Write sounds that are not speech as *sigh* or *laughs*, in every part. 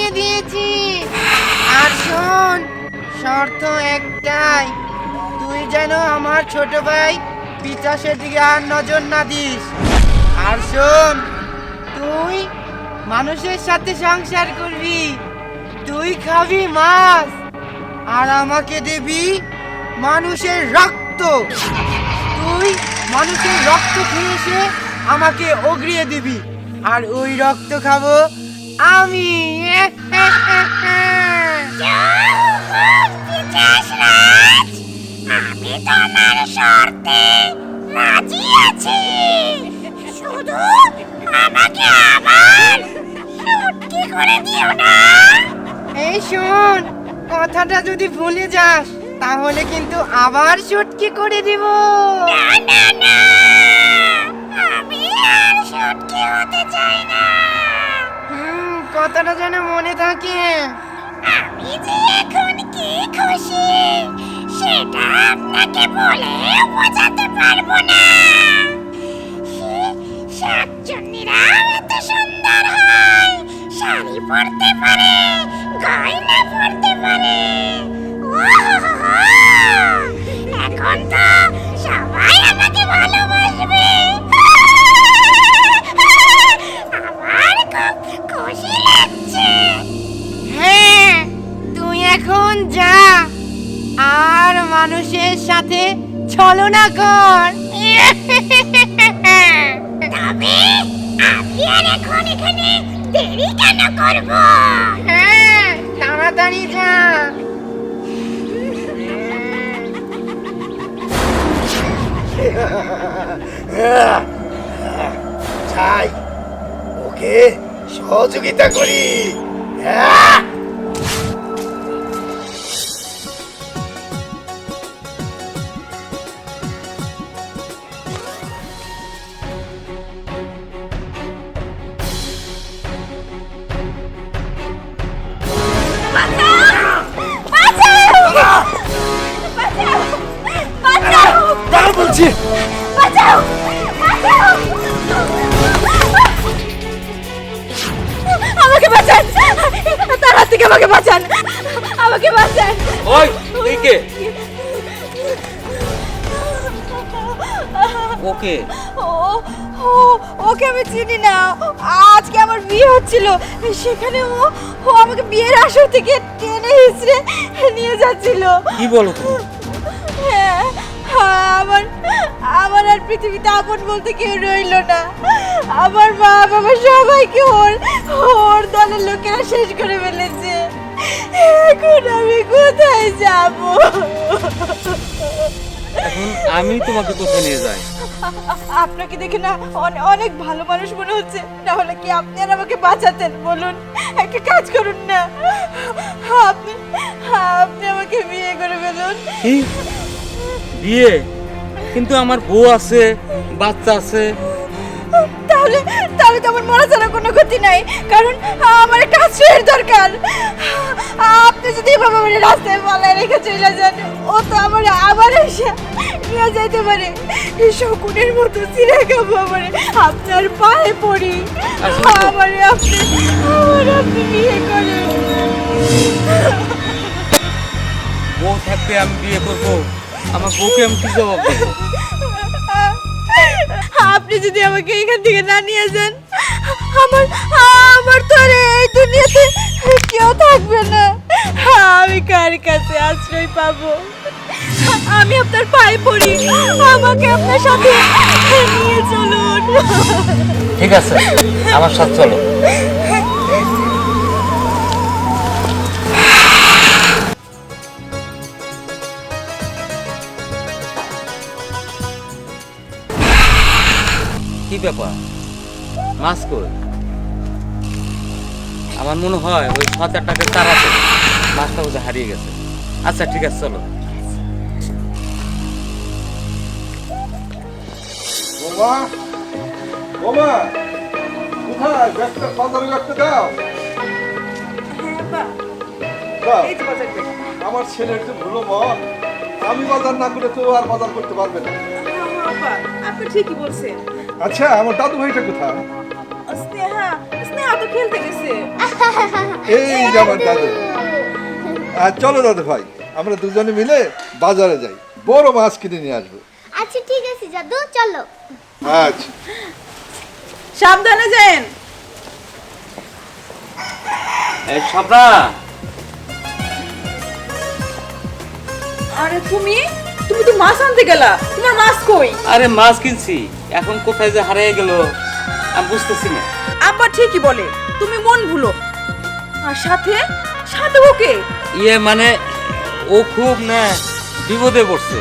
বানিয়ে দিয়েছি। আর শোন, শর্ত একটাই। তুই যেন আমার ছোট ভাই বিকাশের দিকে আর নজর না দিস। আর শোন, তুই মানুষের সাথে সংসার করবি। তুই খাবি মাছ, আর আমাকে দিবি মানুষের রক্ত। তুই মানুষের রক্ত খেয়ে এসে আমাকে অগড়িয়ে দিবি। আর ওই রক্ত খাব আমি। আমাকে আবার এই শোন, কথাটা যদি ভুলে যাস, তাহলে কিন্তু আবার চটকি করে দিব। না না না, আমি আর হতে চাই না। কথাটা যেন মনে থাকে। আমি যে এখন কি খুশি, সেটা আপনাকে বলে বোঝাতে পারব না। শাকচুন্নিরা এত সুন্দর হয়। শাড়ি পরতে পারে, গয়না পরতে পারে। ওয়াও! কর। তবে আমি আর এখন এখানে দেরি কেন করব? হ্যাঁ তাড়াতাড়ি যা। চাই ওকে সহযোগিতা করি। হ্যাঁ? আমাকে বাঁচান। আমাকে বাঁচান। ওই তুই কে? ওকে ও ও ওকে আমি চিনি না। আজকে আমার বিয়ে হচ্ছিল। সেখানে ও ও আমাকে বিয়ের আসর থেকে টেনে হিসড়ে নিয়ে যাচ্ছিল। কি বলো তুমি? হ্যাঁ, আমার আমার আর পৃথিবীতে আপন বলতে কেউ রইল না। আমার মা বাবা সবাইকে ওর ওর দলের লোকেরা শেষ করে ফেলেছে। এখন আমি কোথায় যাব? এখন আমি তোমাকে কোথায় নিয়ে যাই? আপনাকে দেখে না অনেক ভালো মানুষ মনে হচ্ছে। না হলে কি আপনি আর আমাকে বাঁচাতেন? বলুন একটা কাজ করুন না। আপনি আপনি আমাকে বিয়ে করে ফেলুন। বিয়ে। কিন্তু আমার বউ আছে বাচ্চা আছে। তাহলে তাহলে তো আমার মরা ছাড়া কোনো ক্ষতি নাই কারণ আমার একটা আশ্রয়ের দরকার। আপনি যদি এভাবে আমার রাস্তায় পালায় রেখে চলে যান ও তো আমার আমার এসে নিয়ে যাইতে পারে। শকুনের মতো চিরে খাব আমার আপনার পায়ে পড়ি। আমার আপনি আমার আপনি বিয়ে করেন। বউ থাকতে আমি বিয়ে করব। আমার বউকে আমি কি জবাব দেবো? আপনি যদি আমাকে এখান থেকে না নিয়ে যান আমার আমার তো আর এই দুনিয়াতে কেউ থাকবে না। আমি কার কাছে আশ্রয় পাবো? আমি আপনার পায়ে পড়ি। আমাকে আপনার সাথে নিয়ে চলুন। ঠিক আছে আমার সাথে চলো। কি ব্যাপার? মাছ কই? আমার মনে হয় ওই ছ হাজার টাকার তারাতে মাছটা বোধহয় হারিয়ে গেছে। আচ্ছা ঠিক আছে চলো। কোথায়? বাজারে ব্যাগটা দাও দাও আমার ছেলের যে ভুলো মন আমি বাজার না করে তো আর বাজার করতে পারবে না। আপনি ঠিকই বলছেন। আচ্ছা আমার দাদু ভাইটা কোথায়? স্নেহা স্নেহা তো খেলতে গেছে। *laughs* এই যে আমার দাদু। আর চলো দাদু ভাই আমরা দুজনে মিলে বাজারে যাই। বড় মাছ কিনে নিয়ে আসব। আচ্ছা ঠিক আছে জাদু চলো। আচ্ছা। সাবধানে যান। এই আরে তুমি? তুমি তো মাছ আনতে গেলা। তোমার মাছ কই? আরে মাছ কিনছি। এখন কোথায় যে হারিয়ে গেল আমি বুঝতেছি না। আব্বা ঠিকই বলে তুমি মন ভুলো। আর সাথে সাথে ওকে ইয়ে মানে ও খুব না বিপদে পড়ছে।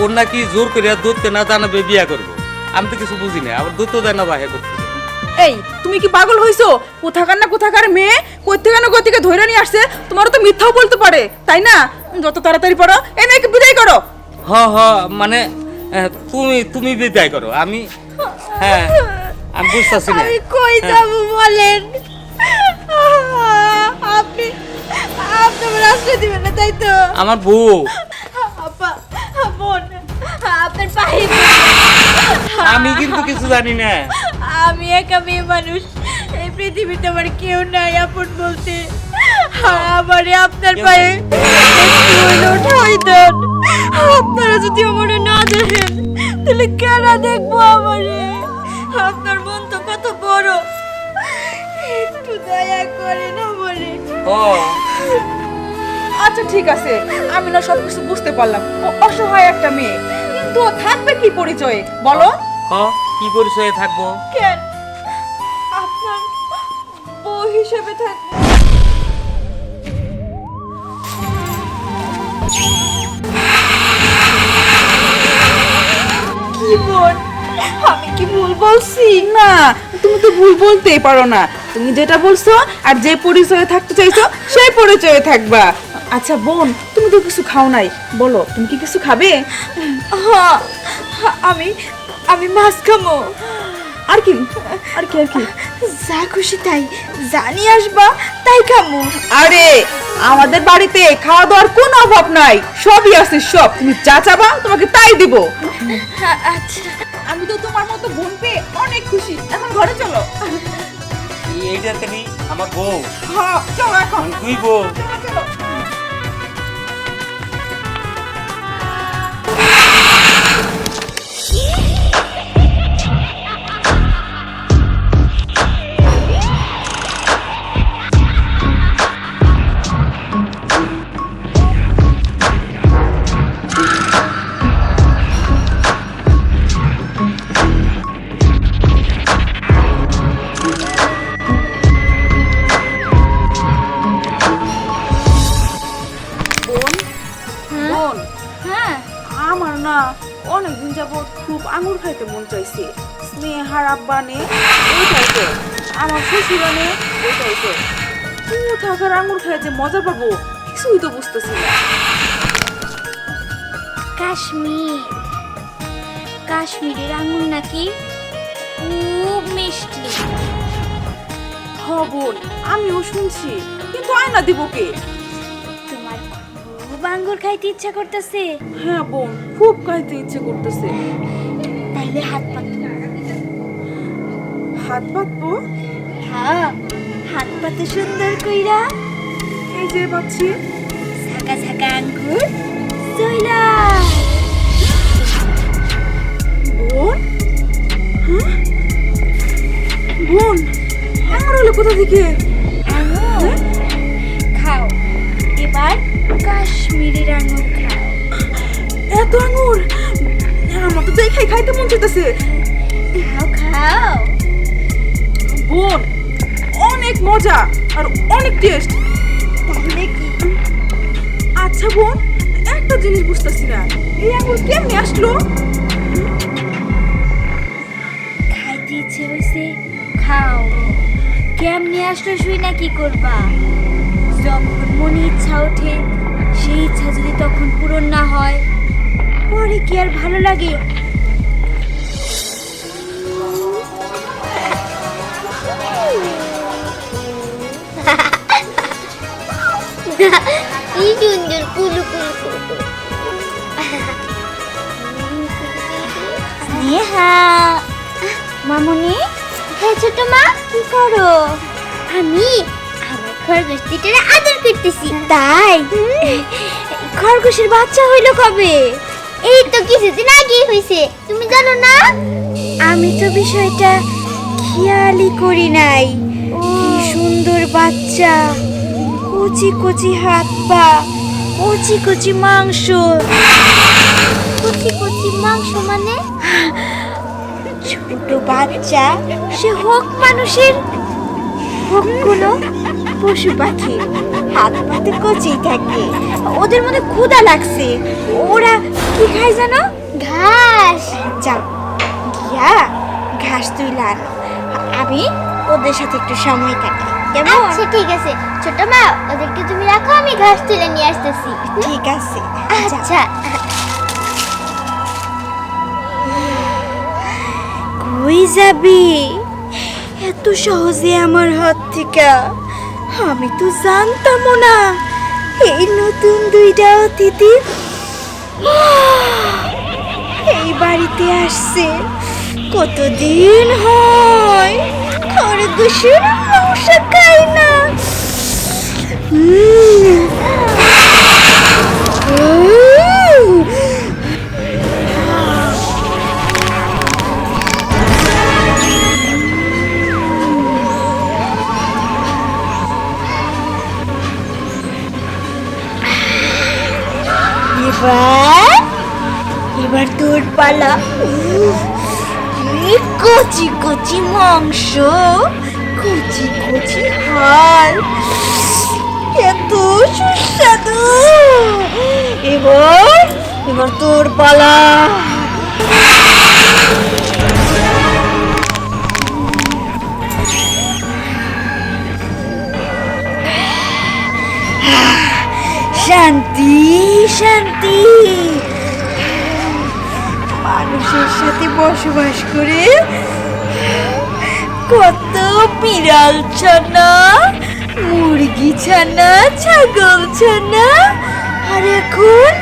ওর নাকি জোর করে দুধতে না জানাবে বিয়া করব। আমি তো কিছু বুঝি না আবার দুধ তো দেয় না বাহে করতে। এই তুমি কি পাগল হইছো? কোথাকার না কোথাকার মেয়ে কই থেকে না কই থেকে ধরে নিয়ে আসছে? তোমারও তো মিথ্যাও বলতে পারে তাই না? যত তাড়াতাড়ি পড়ো এই মেয়েকে বিদায় করো। হ হ মানে তুমি তুমি বিদায় করো। আমি হ্যাঁ আমি বুঝতেছি না। আমি কই হ্যাঁ। যাব বলেন? আপনি আপনি আশ্রয় দিবেন না তাই তো? আমার বউ। আপা বোন আপনার পায়ে আমি কিন্তু কিছু জানি না। আমি একা মেয়ে মানুষ। এই পৃথিবীতে আমার কেউ নাই আপন বলতে। আমারে আপনার পায়ে একটু হইলেও ঠাঁই দেন। আপনারা যদি আমারে না দেখেন তাহলে কেন দেখব আমারে? আপনার মন তো কত বড়। একটু দয়া করেন আমারে। ও। আচ্ছা ঠিক আছে। আমি না সব কিছু বুঝতে পারলাম। ও অসহায় একটা মেয়ে। কিন্তু ও থাকবে কি পরিচয়ে? বলো। হ কি পরিচয়ে থাকব? কেন? আপনার বউ হিসেবে থাকবে। কি বোন আমি কি ভুল বলছি? না তুমি তো ভুল বলতেই পারো না। তুমি যেটা বলছো আর যে পরিচয়ে থাকতে চাইছো সেই পরিচয়ে থাকবা। আচ্ছা বোন তুমি তো কিছু খাও নাই। বলো তুমি কি কিছু খাবে? হ্যাঁ আমি আমি মাছ খামো আর কি? আর কি আর কি? যা খুশি তাই। জানি আসবা তাই খামো আরে আমাদের বাড়িতে খাওয়া দাওয়ার কোনো অভাব নাই সবই আছে সব। তুমি যা চাবা তোমাকে তাই দিব। আচ্ছা। আমি তো তোমার মতো বোন পেয়ে অনেক খুশি। এখন ঘরে চলো। এইটা তুমি আমার বউ। হ্যাঁ চলো এখন। তুই বউ। চলো। আব্বা নে ওইটাইতে আমার শ্বশুর নে ওইটাইতে কোথাকার আঙুর খাই যে মজা পাবো কিছুই তো বুঝতেছি না। কাশ্মীর। কাশ্মীরের আঙুর নাকি খুব মিষ্টি। বোন আমিও শুনছি কিন্তু আয়না দিব কে? তোমার খুব আঙ্গুর খাইতে ইচ্ছা করতেছে। হ্যাঁ বোন খুব খাইতে ইচ্ছে করতেছে। তাইলে হাত পাতো হাত পাতবো হ্যাঁ হাত পাতো সুন্দর কইরা। এই যে পাচ্ছি ছাকা ছাকা আঙ্গুর চইলা। বোন? হ্যাঁ? বোন আমার হলো কোথা থেকে? আঙ্গুর? খাও এবার কাশ্মীরের আঙ্গুর খাও। এত আঙুর আমার তো দেখাই খাইতে মন চাইতেছে। খাও খাও। বোন অনেক মজা আর অনেক টেস্ট তাহলে কি? আচ্ছা বোন একটা জিনিস বুঝতেছি না। এই আঙুর কেমনে আসলো? খাইতে ইচ্ছে হয়েছে খাও। কেমনে আসলো শুই না কি করবা? যখন মনে ইচ্ছা ওঠে সেই ইচ্ছা যদি তখন পূরণ না হয় পরে কি আর ভালো লাগে? কি কুলু কুলু কুলু। স্নেহা। মামুনি? হ্যাঁ ছোট মা। কি করো? আমি আমার খরগোশটিটারে আদর করতেছি। তাই? খরগোশের বাচ্চা হইল কবে? এই তো কিছুদিন আগেই হয়েছে তুমি জানো না? আমি তো বিষয়টা খেয়ালই করি নাই। কি সুন্দর বাচ্চা। কচি কচি হাত পা কচি কচি মাংস। কচি কচি মাংস মানে? ছোট বাচ্চা সে হোক মানুষের। হোক কোনো পশু পাখি হাত পাতে কচি থাকে। ওদের মধ্যে ক্ষুধা লাগছে। ওরা কি খায় জানো? ঘাস। যাও গিয়া ঘাস তুইলা আনো আমি ওদের সাথে একটু সময় কাটাই। কেমন? আচ্ছা ঠিক আছে। ছোট মা ওদেরকে তুমি রাখো আমি ঘাস তুলে নিয়ে আসতেছি। ঠিক আছে। যাও। আচ্ছা। কই যাবি? এত সহজে আমার হাত থেকে। আমি তো জানতাম না। এই নতুন দুইটা অতিথি। এই বাড়িতে আসছে। কতদিন হয়? খরগোশের মাংস খাই না। এবার এবার তোর পালা কচি কচি মাংস কচি কচি হাল। এত সুস্বাদু। এবার এবার তোর পালা। শান্তি শান্তি। মানুষের সাথে বসবাস করে। কত বিড়াল ছানা, মুরগি ছানা, ছাগল ছানা, আর এখন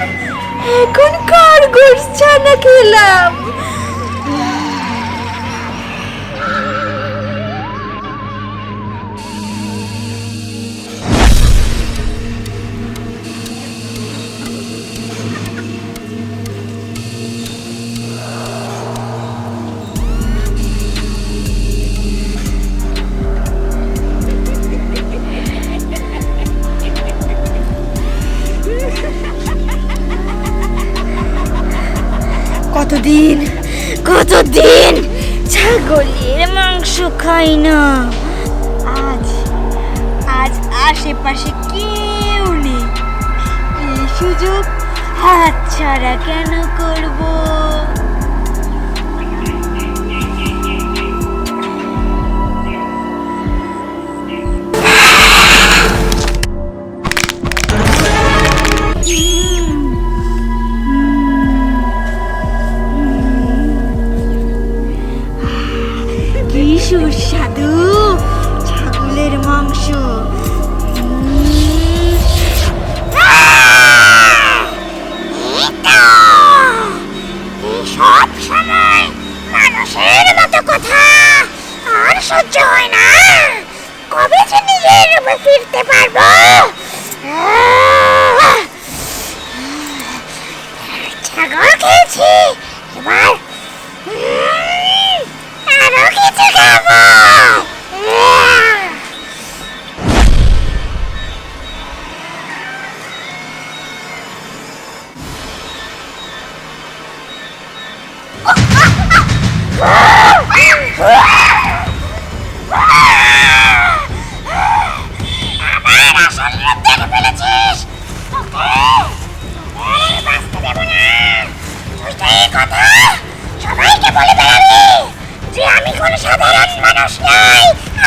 এখন খরগোশ ছানা খেলাম। খাই না। আজ আজ আশেপাশে কেউ নেই। এই সুযোগ হাত ছাড়া কেন করব? খেয়েছি। এবার আরও কিছু খাব।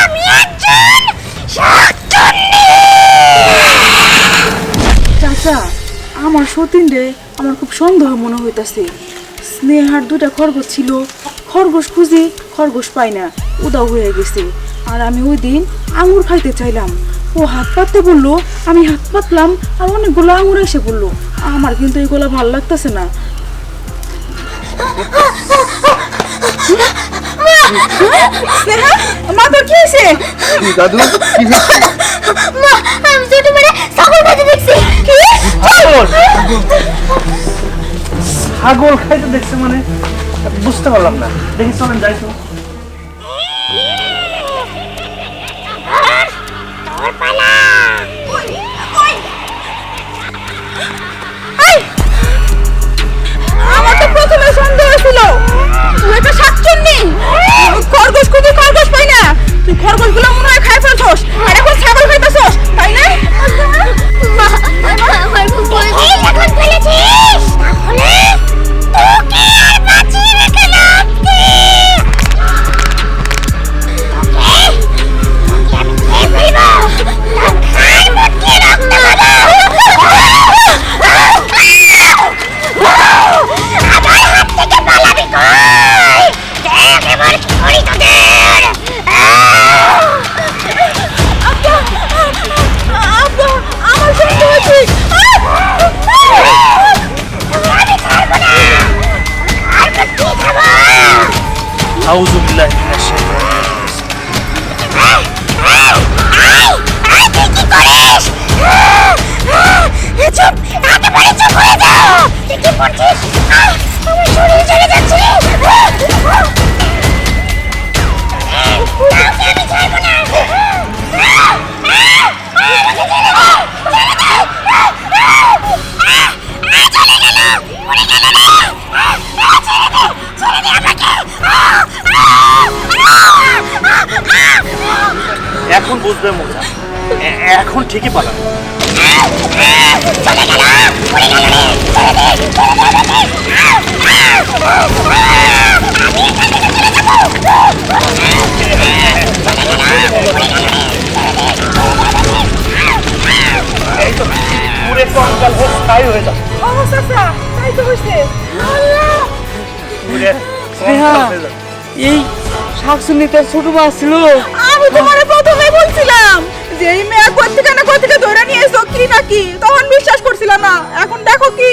আমি একজন চাচা, আমার সতীন রে, আমার খুব সন্দেহ মনে হইতাছে। স্নেহার দুটা খরগোশ ছিল, খরগোশ খুঁজি, খরগোশ পাই না, উদাও হয়ে গেছে। আর আমি ওই দিন আঙুর খাইতে চাইলাম। ও হাত পাততে বলল, আমি হাত পাতলাম, আর অনেকগুলো আঙুর এসে বলল, আমার কিন্তু এগুলো ভালো লাগতেছে না। স্নেহা মা তোর কি হয়েছে? দাদু? কি হয়েছে? মা আমি ছোটবেলায় ছাগল খাইতে দেখছি। কি? ছাগল খাইতে দেখছে মানে? বুঝতে পারলাম না। দেখি চলেন যাই তো। খরগোশ খুবই খরগোশ পাই না। তুই খরগোশগুলো মনে হয় খাই ফেলছস। আর এখন ছাগল খাইতেছস তাই না? মা আমার খুব এই এখন ফেলেছিস তাহলে তোকে এই তো পুরে কঙ্কাল হোক তাই হয়ে যাবে ও তাই তো হইছে। পুরে কঙ্কাল হয়ে যাবে এই শাকসুন্নিতে ছোট মাছ ছিল। আমি তোমার প্রথমে বলছিলাম যে এই মেয়ে কোথেকে না কোথেকে ধরে নিয়ে এসো কি নাকি তখন বিশ্বাস করছিলাম না। এখন দেখো কি।